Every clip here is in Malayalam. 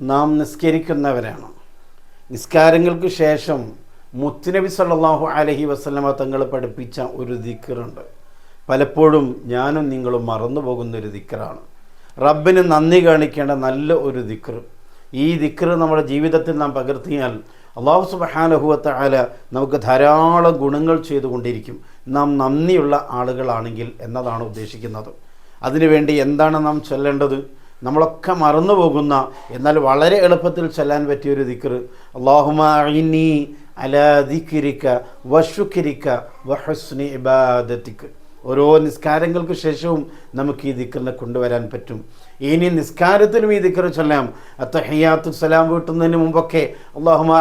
നാം നിസ്കരിക്കുന്നവരാണ്. നിസ്കാരങ്ങൾക്ക് ശേഷം മുത്തുനബി സല്ലാഹു അലഹി വസ്ലമ തങ്ങൾ പഠിപ്പിച്ച ഒരു ദിക്കറുണ്ട് പലപ്പോഴും ഞാനും നിങ്ങളും മറന്നു പോകുന്ന ഒരു ദിക്കറാണ് റബ്ബിന് നന്ദി കാണിക്കേണ്ട നല്ല ഒരു ദിക്കർ ഈ ദിക്കർ നമ്മുടെ ജീവിതത്തിൽ നാം പകർത്തിയാൽ അള്ളാഹു സുബഹാനഹുവത്ത ആല നമുക്ക് ധാരാളം ഗുണങ്ങൾ ചെയ്തുകൊണ്ടിരിക്കും. നാം നന്ദിയുള്ള ആളുകളാണെങ്കിൽ എന്നതാണ് ഉദ്ദേശിക്കുന്നത്. അതിനുവേണ്ടി എന്താണ് നാം ചൊല്ലേണ്ടത്? നമ്മളൊക്കെ മറന്നു പോകുന്ന എന്നാൽ വളരെ എളുപ്പത്തിൽ ചെല്ലാൻ പറ്റിയൊരു ദിക്കർ അള്ളാഹുമാനി അല ദിക്കിരിക്ക വഷുക്കിരിക്ക വഹസ്നി ഇബാദത്തിക്ക് ഓരോ നിസ്കാരങ്ങൾക്ക് ശേഷവും നമുക്ക് ഈ ദിക്കറിനെ കൊണ്ടുവരാൻ പറ്റും. ഇനി നിസ്കാരത്തിലും ഈ ദിക്കർ ചൊല്ലാം. അത്തഹിയാത്തു സലാം വീട്ടുന്നതിന് മുമ്പൊക്കെ അള്ളാഹുമ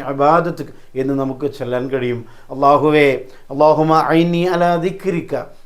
അബാദത്ത് എന്ന് നമുക്ക് ചൊല്ലാൻ കഴിയും. അള്ളാഹുവേ അള്ളാഹുമ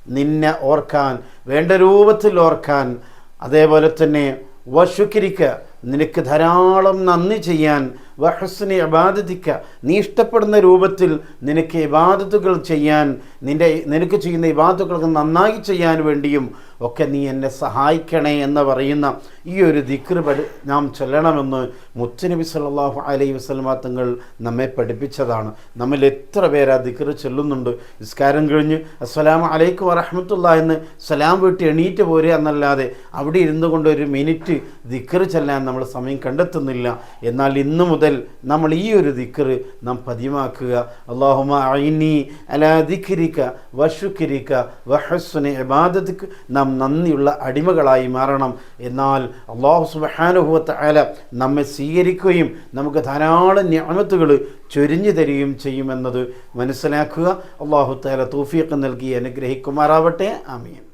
നിന്നെ ഓർക്കാൻ വേണ്ട രൂപത്തിൽ ഓർക്കാൻ അതേപോലെ തന്നെ വഷുക്കിരിക്ക നിനക്ക് ധാരാളം നന്ദി ചെയ്യാൻ വഹസ്നെ അബാദത്തിക്ക നീ ഇഷ്ടപ്പെടുന്ന രൂപത്തിൽ നിനക്ക് ഇബാദത്തുകൾ ചെയ്യാൻ നിന്റെ നിനക്ക് ചെയ്യുന്ന ഇബാദത്തുകൾക്ക് നന്നായി ചെയ്യാൻ വേണ്ടിയും ഒക്കെ നീ എന്നെ സഹായിക്കണേ എന്ന് പറയുന്ന ഈ ഒരു ദിക്ർ പഠി നാം ചൊല്ലണമെന്ന് മുത്തുനബി സല്ലാഹു അലൈഹി വസല്ലമ തങ്ങൾ നമ്മെ പഠിപ്പിച്ചതാണ്. നമ്മൾ എത്ര പേര് ആ ദിക്ർ ചൊല്ലുന്നുണ്ട്? നിസ്കാരം കഴിഞ്ഞ് അസ്സലാം അലൈക്കും വറഹമത്തുള്ള എന്ന് സലാം വീട്ടി എണീറ്റ് പോരുക എന്നല്ലാതെ അവിടെ ഇരുന്നു കൊണ്ട് ഒരു മിനിറ്റ് ദിക്ർ ചെല്ലാൻ നമ്മൾ സമയം കണ്ടെത്തുന്നില്ല. എന്നാൽ ഇന്നു മുതൽ നമ്മൾ ഈ ഒരു ദിക്ർ നാം പതിവാക്കുക. അള്ളാഹുമ ഐനി അലാ ദിഖിരിക്ക വഷുക്കിരിക്ക വഹസ്വനെ ഇബാദത്തിക്ക് നാം നന്ദിയുള്ള അടിമകളായി മാറണം. എന്നാൽ അള്ളാഹു സുബഹാനുഭവത്തെ അല നമ്മെ സ്വീകരിക്കുകയും നമുക്ക് ധാരാളം ഞാമത്തുകൾ ചൊരിഞ്ഞു തരികയും ചെയ്യുമെന്നത് മനസ്സിലാക്കുക. അള്ളാഹു താല തൗഫീഖ് നൽകി അനുഗ്രഹിക്കുമാറാവട്ടെ. ആമീൻ.